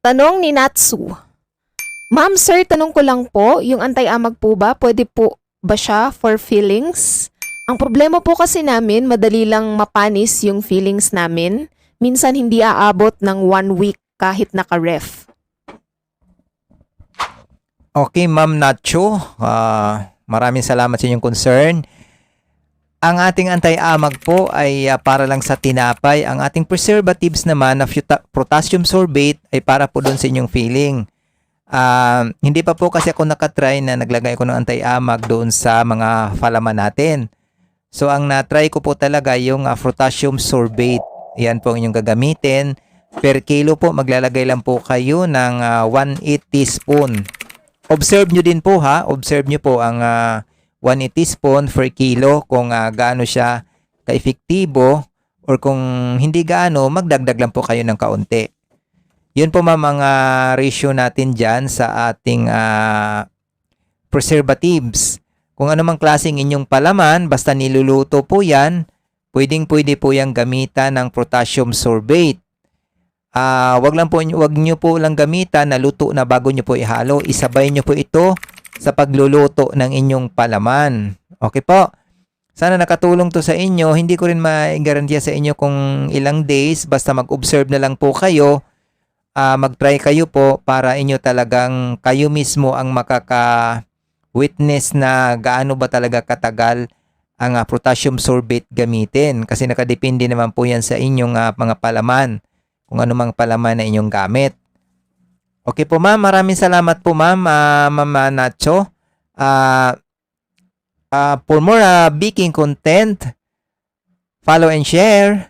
Tanong ni Natsu. Ma'am, sir, tanong ko lang po, yung anti-amag po ba, pwede po ba siya for feelings? Ang problema po kasi namin, madali lang mapanis yung feelings namin. Minsan hindi aabot ng one week kahit naka-ref. Okay, Ma'am Nacho. Ah, maraming salamat sa inyong concern. Ang ating anti-amag po ay ah, para lang sa tinapay. Ang ating preservatives naman na potassium sorbate ay para po doon sa inyong feeling. Ah, hindi pa po kasi ako nakatry na naglagay ko ng anti-amag doon sa mga falaman natin. So ang na-try ko po talaga yung ah, potassium sorbate. Yan po ang inyong gagamitin. Per kilo po maglalagay lang po kayo ng ah, 1 teaspoon. Observe nyo din po ha. Observe nyo po ang ah, 1 teaspoon per kilo kung ah, gaano siya ka-epektibo or kung hindi gaano, magdagdag lang po kayo ng kaunti. Yun po ah, ratio natin dyan sa ating ah, preservatives. Kung ano mang klaseng inyong palaman, basta niluluto po yan, pwedeng pwede po yung gamitan ng potassium sorbate. Ah, wag lang po wag niyo po lang gamitan na luto na bago niyo po ihalo. Isabay niyo po ito sa pagluluto ng inyong palaman. Okay po? Sana nakatulong to sa inyo. Hindi ko rin ma-garantiya sa inyo kung ilang days. Basta mag-observe na lang po kayo. Ah, mag-try kayo po para inyo talagang kayo mismo ang makaka-witness na gaano ba talaga katagal ang ah, potassium sorbate gamitin. Kasi nakadepende naman po yan sa inyong ah, mga palaman kung ano mang palaman na inyong gamit. Okay po ma'am, maraming salamat po ma'am, ah, ma'am ah, Nacho. Ah, ah, for more ah, baking content, follow and share.